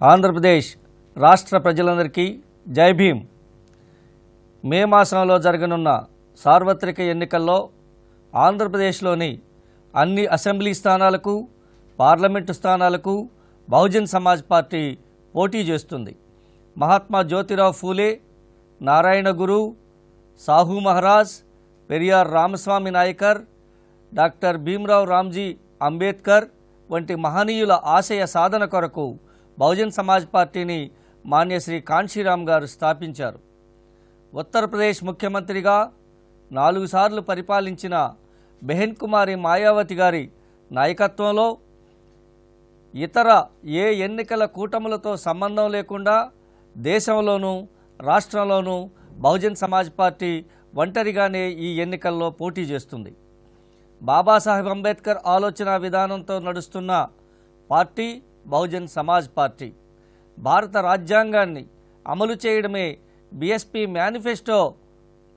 ఆంధ్రప్రదేశ్ రాష్ట్ర ప్రజలందరికీ జై భీమ్. మే మాసంలో జరగనున్న సార్వత్రిక ఎన్నికల్లో ఆంధ్రప్రదేశ్లోని అన్ని అసెంబ్లీ స్థానాలకు పార్లమెంటు స్థానాలకు బహుజన్ సమాజ్ పార్టీ పోటీ చేస్తుంది. మహాత్మా జ్యోతిరావు ఫూలే నారాయణ గురు సాహు మహారాజ్ పెరియార్ రామస్వామి నాయకర్ డాక్టర్ భీమ్రావ్ రామ్జీ అంబేద్కర్ వంటి మహనీయుల ఆశయ సాధన కొరకు బహుజన్ సమాజ్ పార్టీని మాన్యశ్రీ కాంశీరామ్ గారు స్థాపించారు. ఉత్తరప్రదేశ్ ముఖ్యమంత్రిగా నాలుగు సార్లు పరిపాలించిన బెహెన్ కుమారి మాయావతి గారి నాయకత్వంలో ఇతర ఏ ఎన్నికల కూటములతో సంబంధం లేకుండా దేశంలోనూ రాష్ట్రంలోనూ బహుజన్ సమాజ్ పార్టీ ఒంటరిగానే ఈ ఎన్నికల్లో పోటీ చేస్తుంది. బాబాసాహెబ్ అంబేద్కర్ ఆలోచన విధానంతో నడుస్తున్న పార్టీ బహుజన్ సమాజ్ పార్టీ. భారత రాజ్యాంగాన్ని అమలు చేయడమే బీఎస్పీ మేనిఫెస్టో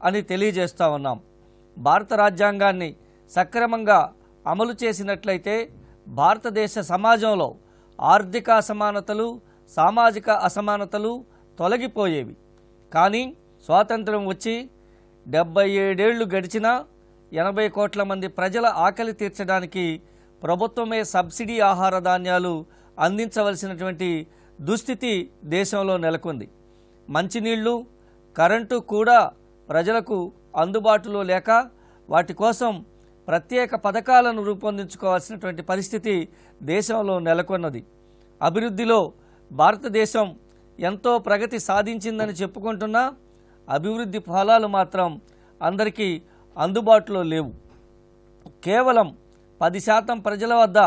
అని తెలియజేస్తా ఉన్నాం. భారత రాజ్యాంగాన్ని సక్రమంగా అమలు చేసినట్లయితే భారతదేశ సమాజంలో ఆర్థిక అసమానతలు సామాజిక అసమానతలు తొలగిపోయేవి. కానీ స్వాతంత్రం వచ్చి డెబ్బై ఏడేళ్ళు గడిచినా ఎనభై కోట్ల మంది ప్రజల ఆకలి తీర్చడానికి ప్రభుత్వమే సబ్సిడీ ఆహార ధాన్యాలు అందించవలసినటువంటి దుస్థితి దేశంలో నెలకొంది. మంచినీళ్ళు కరెంటు కూడా ప్రజలకు అందుబాటులో లేక వాటి కోసం ప్రత్యేక పథకాలను రూపొందించుకోవాల్సినటువంటి పరిస్థితి దేశంలో నెలకొన్నది. అభివృద్ధిలో భారతదేశం ఎంతో ప్రగతి సాధించిందని చెప్పుకుంటున్నా అభివృద్ధి ఫలాలు మాత్రం అందరికీ అందుబాటులో లేవు. కేవలం పది శాతం ప్రజల వద్ద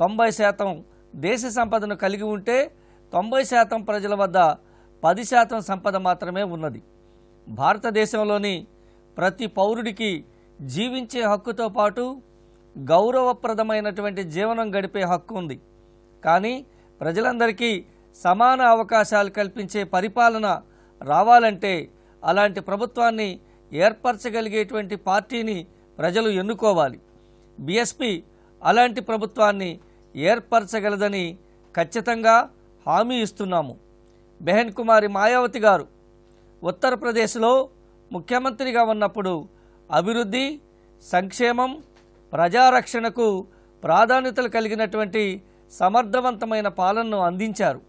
తొంభై శాతం దేశ సంపదను కలిగి ఉంటే తొంభై శాతం ప్రజల వద్ద పది శాతం సంపద మాత్రమే ఉన్నది. భారతదేశంలోని ప్రతి పౌరుడికి జీవించే హక్కుతో పాటు గౌరవప్రదమైనటువంటి జీవనం గడిపే హక్కు ఉంది. కానీ ప్రజలందరికీ సమాన అవకాశాలు కల్పించే పరిపాలన రావాలంటే అలాంటి ప్రభుత్వాన్ని ఏర్పరచగలిగేటువంటి పార్టీని ప్రజలు ఎన్నుకోవాలి. బీఎస్పీ అలాంటి ప్రభుత్వాన్ని ఏర్పరచగలదని ఖచ్చితంగా హామీ ఇస్తున్నాము. బెహన్ కుమారి మాయావతి గారు ఉత్తరప్రదేశ్లో ముఖ్యమంత్రిగా ఉన్నప్పుడు అభివృద్ధి సంక్షేమం ప్రజారక్షణకు ప్రాధాన్యతలు కలిగినటువంటి సమర్థవంతమైన పాలనను అందించారు.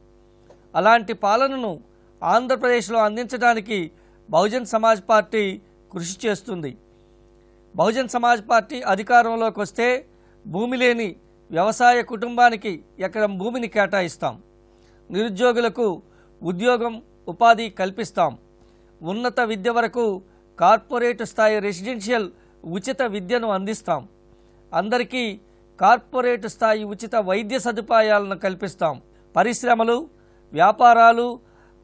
అలాంటి పాలనను ఆంధ్రప్రదేశ్లో అందించడానికి బహుజన్ సమాజ్ పార్టీ కృషి చేస్తుంది. బహుజన్ సమాజ్ పార్టీ అధికారంలోకి వస్తే భూమి లేని వ్యవసాయ కుటుంబానికి ఎకరం భూమిని కేటాయిస్తాం. నిరుద్యోగులకు ఉద్యోగం ఉపాధి కల్పిస్తాం. ఉన్నత విద్య వరకు కార్పొరేట్ స్థాయి రెసిడెన్షియల్ ఉచిత విద్యను అందిస్తాం. అందరికీ కార్పొరేట్ స్థాయి ఉచిత వైద్య సదుపాయాలను కల్పిస్తాం. పరిశ్రమలు వ్యాపారాలు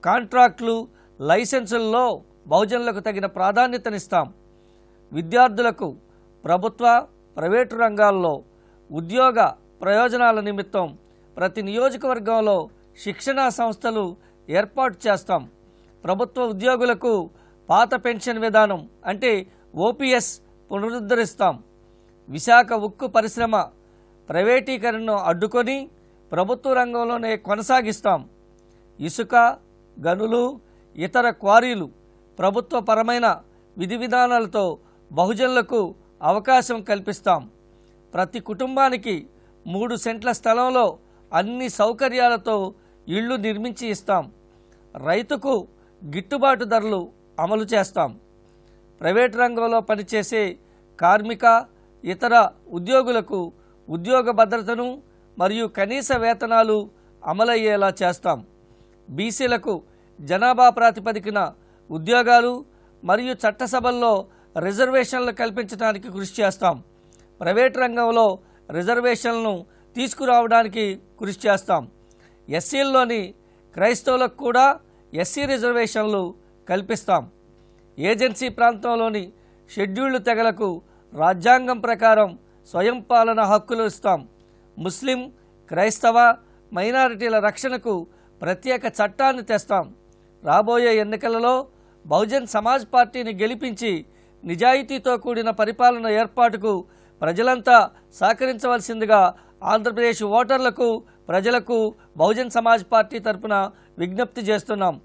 కాంట్రాక్టులు లైసెన్సుల్లో బహుజనులకు తగిన ప్రాధాన్యతనిస్తాం. విద్యార్థులకు ప్రభుత్వ ప్రైవేటు రంగాల్లో ఉద్యోగ ప్రయోజనాల నిమిత్తం ప్రతి నియోజకవర్గంలో శిక్షణా సంస్థలు ఏర్పాటు చేస్తాం. ప్రభుత్వ ఉద్యోగులకు పాత పెన్షన్ విధానం అంటే ఓపీఎస్ పునరుద్ధరిస్తాం. విశాఖ ఉక్కు పరిశ్రమ ప్రైవేటీకరణను అడ్డుకొని ప్రభుత్వ రంగంలోనే కొనసాగిస్తాం. ఇసుక గనులు ఇతర క్వారీలు ప్రభుత్వపరమైన విధి విధానాలతో బహుజనులకు అవకాశం కల్పిస్తాం. ప్రతి కుటుంబానికి మూడు సెంట్ల స్థలంలో అన్ని సౌకర్యాలతో ఇళ్ళు నిర్మించి ఇస్తాం. రైతుకు గిట్టుబాటు ధరలు అమలు చేస్తాం. ప్రైవేట్ రంగంలో పనిచేసే కార్మిక ఇతర ఉద్యోగులకు ఉద్యోగ భద్రతను మరియు కనీస వేతనాలు అమలయ్యేలా చేస్తాం. బీసీలకు జనాభా ప్రాతిపదికన ఉద్యోగాలు మరియు చట్టసభల్లో రిజర్వేషన్లు కల్పించడానికి కృషి చేస్తాం. ప్రైవేట్ రంగంలో రిజర్వేషన్లను తీసుకురావడానికి కృషి చేస్తాం. ఎస్సీల్లోని క్రైస్తవులకు కూడా ఎస్సీ రిజర్వేషన్లు కల్పిస్తాం. ఏజెన్సీ ప్రాంతంలోని షెడ్యూల్డ్ తెగలకు రాజ్యాంగం ప్రకారం స్వయం పాలన హక్కులు ఇస్తాం. ముస్లిం క్రైస్తవ మైనారిటీల రక్షణకు ప్రత్యేక చట్టాన్ని తెస్తాం. రాబోయే ఎన్నికలలో బహుజన్ సమాజ్ పార్టీని గెలిపించి నిజాయితీతో కూడిన పరిపాలన ఏర్పాటుకు ప్రజలంతా సహకరించవలసిందిగా ఆంధ్రప్రదేశ్ ఓటర్లకు ప్రజలకు బహుజన్ సమాజ్ పార్టీ తరపున విజ్ఞప్తి చేస్తున్నాం.